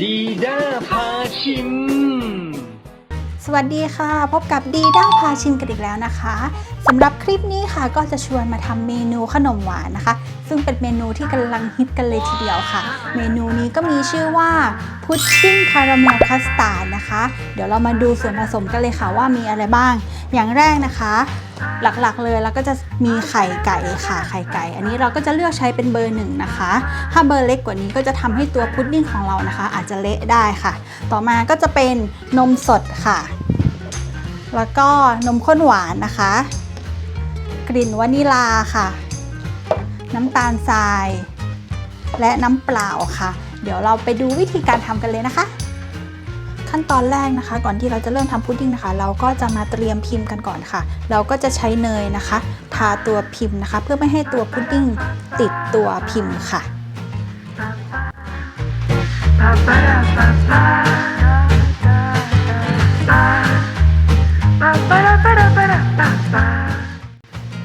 ดีด้าพาชิม สวัสดีค่ะ พบกับดีด้าพาชิมกันอีกแล้วนะคะสำหรับคลิปนี้ค่ะก็จะชวนมาทำเมนูขนมหวานนะคะ ซึ่งเป็นเมนูที่กำลังฮิตกันเลยทีเดียวค่ะ เมนูนี้ก็มีชื่อว่าพุดดิ้งคาราเมลคัสตาร์ดนะคะ เดี๋ยวเรามาดูส่วนผสมกันเลยค่ะว่ามีอะไรบ้าง อย่างแรกนะคะ หลักๆเลยเราก็จะมีไข่ไก่ค่ะไข่ไก่ อันนี้เราก็จะเลือกใช้เป็นเบอร์หนึ่งนะคะ ถ้าเบอร์เล็กกว่านี้ก็จะทำให้ตัวพุดดิ้งของเรานะคะ อาจจะเละได้ค่ะ ต่อมาก็จะเป็นนมสดค่ะ แล้วก็นมข้นหวานนะคะ กลิ่นวานิลาค่ะ น้ำตาลทราย และน้ำเปล่าค่ะ เดี๋ยวเราไปดูวิธีการทำกันเลยนะคะ ขั้นตอนแรกนะคะ ก่อนที่เราจะเริ่มทำพุดดิ้งนะคะ เราก็จะมาเตรียมพิมพ์กันก่อนค่ะ เราก็จะใช้เนยนะคะ ทาตัวพิมพ์นะคะ เพื่อไม่ให้ตัวพุดดิ้งติดตัวพิมพ์ค่ะ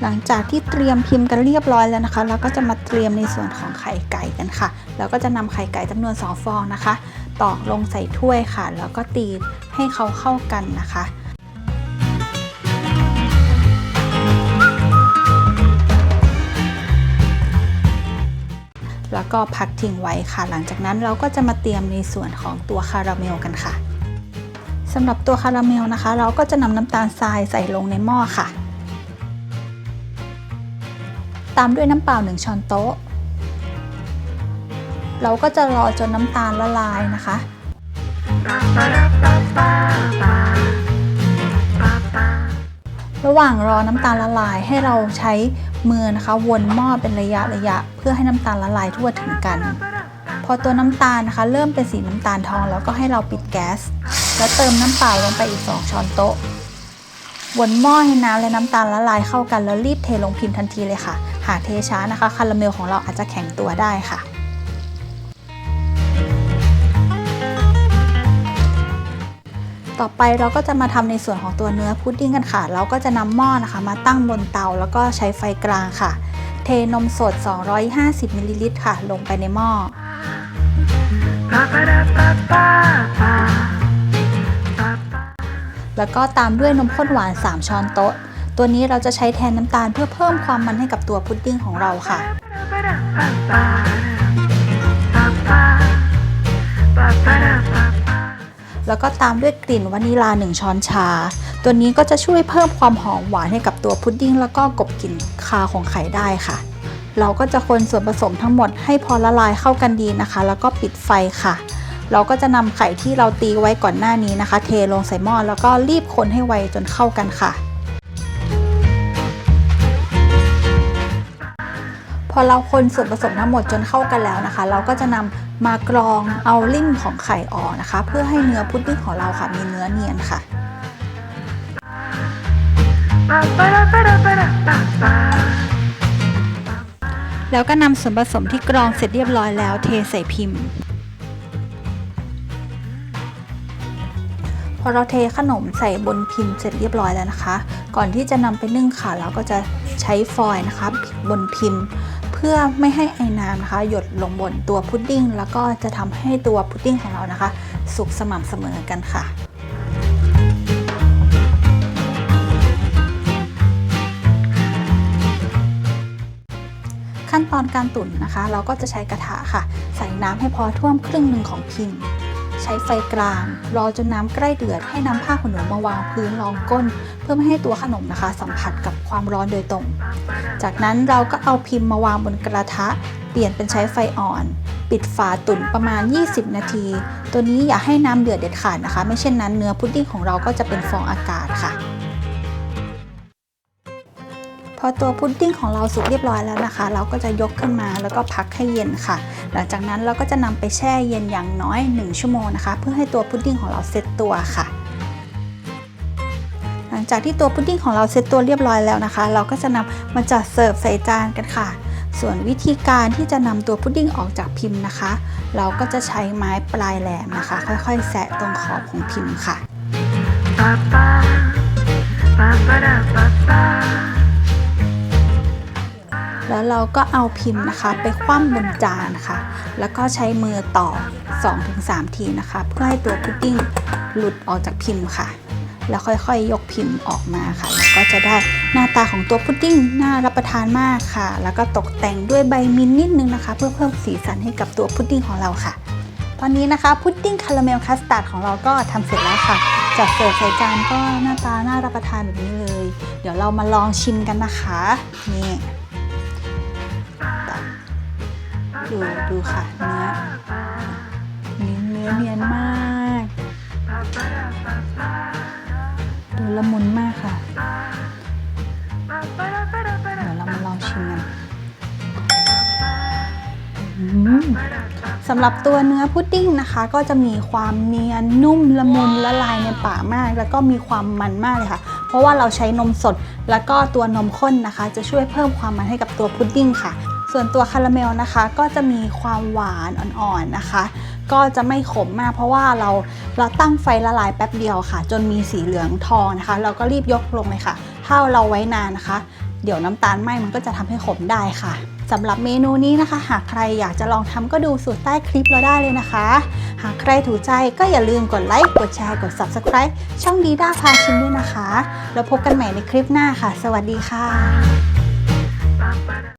หลังจากที่เตรียมพิมพ์กันเรียบร้อยแล้วนะคะ เราก็จะมาเตรียมในส่วนของไข่ไก่กันค่ะแล้วก็จะนำไข่ไก่จำนวน 2 ฟองนะคะ ตอกลงใส่ถ้วยค่ะ แล้วก็ตีให้เขาเข้ากันนะคะแล้วก็พักทิ้งไว้ค่ะ หลังจากนั้นเราก็จะมาเตรียมในส่วนของตัวคาราเมลกันค่ะสำหรับตัวคาราเมลนะคะ เราก็จะนำน้ำตาลทรายใส่ลงในหม้อค่ะ ตามด้วยน้ำเปล่า 1 ช้อนโต๊ะ เราก็จะรอจนน้ำตาลละลายนะคะระหว่างรอน้ำตาลละลายให้เราใช้มือนะคะ วนหม้อเป็นระยะระยะ เพื่อให้น้ำตาลละลายทั่วถึงกัน พอตัวน้ำตาลนะคะ เริ่มเป็นสีน้ำตาลทองแล้วก็ให้เราปิดแก๊ส แล้วเติมน้ำเปล่าลงไปอีก 2 ช้อนโต๊ะวนหม้อให้น้ำและน้ำตาลละลายเข้ากันแล้วรีบเทลงพิมพ์ทันทีเลยค่ะ หากเทช้านะคะคาราเมลของเราอาจจะแข็งตัวได้ค่ะ ต่อไปเราก็จะมาทำในส่วนของตัวเนื้อพุดดิ้งกันค่ะ เราก็จะนำหม้อนะคะ มาตั้งบนเตาแล้วก็ใช้ไฟกลางค่ะ เทนมสด 250มิลลิลิตรค่ะ ลงไปในหม้อแล้วก็ตามด้วยนมข้นหวาน 3 ช้อนโต๊ะ ตัวนี้เราจะใช้แทนน้ำตาลเพื่อเพิ่มความมันให้กับตัวพุดดิ้งของเราค่ะ แล้วก็ตามด้วยกลิ่นวานิลา 1 ช้อนชา ตัวนี้ก็จะช่วยเพิ่มความหอมหวานให้กับตัวพุดดิ้ง แล้วก็กบกลิ่นคาของไข่ได้ค่ะ เราก็จะคนส่วนผสมทั้งหมดให้พอละลายเข้ากันดีนะคะ แล้วก็ปิดไฟค่ะ เราก็จะนำไข่ที่เราตีไว้ก่อนหน้านี้นะคะ เทลงใส่หม้อแล้วก็รีบคนให้ไวจนเข้ากันค่ะ พอเราคนส่วนผสมทั้งหมดจนเข้ากันแล้วนะคะ เราก็จะนำมากรองเอาริ่มของไข่ออกนะคะ เพื่อให้เนื้อพุดดิ้งของเราค่ะมีเนื้อเนียนค่ะแล้วก็นำส่วนผสมที่กรองเสร็จเรียบร้อยแล้วเทใส่พิมพ์ พอเราเทขนมใส่บนพิมพ์เสร็จเรียบร้อยแล้วนะคะ ก่อนที่จะนำไปนึ่งค่ะ เราก็จะใช้ฟอยล์นะคะบนพิมพ์ พื่อไม่ให้ไอ้น้ำนะคะ หยดลงบนตัวพุดดิ้ง แล้วก็จะทำให้ตัวพุดดิ้งของเรานะคะ สุกสม่ำเสมอกันค่ะขั้นตอนการตุ๋นนะคะ เราก็จะใช้กระทะค่ะ ใส่น้ำให้พอท่วมครึ่งหนึ่งของพิมพ์ ใช้ไฟกลาง รอจนน้ำใกล้เดือดให้นำผ้าขนหนูมาวางพื้นรองก้น เพื่อไม่ให้ตัวขนมนะคะ สัมผัสกับความร้อนโดยตรง จากนั้นเราก็เอาพิมพ์มาวางบนกระทะ เปลี่ยนเป็นใช้ไฟอ่อน ปิดฝาตุ๋นประมาณ 20 นาที ตัวนี้อย่าให้น้ำเดือดเด็ดขาดนะคะ ไม่เช่นนั้นเนื้อพุดดิ้งของเราก็จะเป็นฟองอากาศค่ะ อตัวพุดดิ้งของเราสุกเรียบร้อยแล้วนะคะ เราก็จะยกขึ้นมาแล้วก็พักให้เย็นค่ะ หลังจากนั้นเราก็จะนำไปแช่เย็นอย่างน้อย 1 ชั่วโมงนะคะ เพื่อให้ตัวพุดดิ้งของเราเซ็ตตัวค่ะ หลังจากที่ตัวพุดดิ้งของเราเซ็ตตัวเรียบร้อยแล้วนะคะ เราก็จะนำมาจัดเสิร์ฟใส่จานกันค่ะส่วนวิธีการที่จะนำตัวพุดดิ้งออกจากพิมพ์นะคะ เราก็จะใช้ไม้ปลายแหลมนะคะ ค่อยๆ แสะตรงขอบของพิมพ์ค่ะ แล้วเราก็เอาพิมพ์นะคะ ไปคว่ำบนจานค่ะ แล้วก็ใช้มือต่อ 2-3 ทีนะคะ เพื่อให้ตัวพุดดิ้งหลุดออกจากพิมพ์ค่ะ แล้วค่อยๆยกพิมพ์ออกมาค่ะ แล้วก็จะได้หน้าตาของตัวพุดดิ้งน่ารับประทานมากค่ะ แล้วก็ตกแต่งด้วยใบมินท์นิดนึงนะคะ เพื่อเพิ่มสีสันให้กับตัวพุดดิ้งของเราค่ะ ตอนนี้นะคะพุดดิ้งคาราเมลคัสตาร์ดของเราก็ทำเสร็จแล้วค่ะจัดเสิร์ฟใส่จานก็หน้าตาน่ารับประทานแบบนี้เลย เดี๋ยวเรามาลองชิมกันนะคะ นี่ ดูดูค่ะเนื้อเนื้อเนียนมาก ดูละมุนมากค่ะเดี๋ยวเรามาลองชิมกันสำหรับตัวเนื้อพุดดิ้งนะคะ ก็จะมีความเนียนนุ่มละมุนละลายในปากมาก แล้วก็มีความมันมากเลยค่ะ เพราะว่าเราใช้นมสด แล้วก็ตัวนมข้นนะคะ จะช่วยเพิ่มความมันให้กับตัวพุดดิ้งค่ะ ส่วนตัวคาราเมลนะคะก็จะมีความหวานอ่อนๆนะคะ ก็จะไม่ขมมากเพราะว่าเราเราตั้งไฟละลายแป๊บเดียวค่ะ จนมีสีเหลืองทองนะคะ เราก็รีบยกลงเลยค่ะถ้าเราไว้นานนะคะ เดี๋ยวน้ำตาลไหม้มันก็จะทำให้ขมได้ค่ะสำหรับเมนูนี้นะคะ หากใครอยากจะลองทำก็ดูสูตรใต้คลิปเราได้เลยนะคะ หากใครถูกใจก็อย่าลืมกดไลค์กดแชร์กด Subscribe ช่องดีด้าพาชิมด้วยนะคะ แล้วพบกันใหม่ในคลิปหน้าค่ะ สวัสดีค่ะ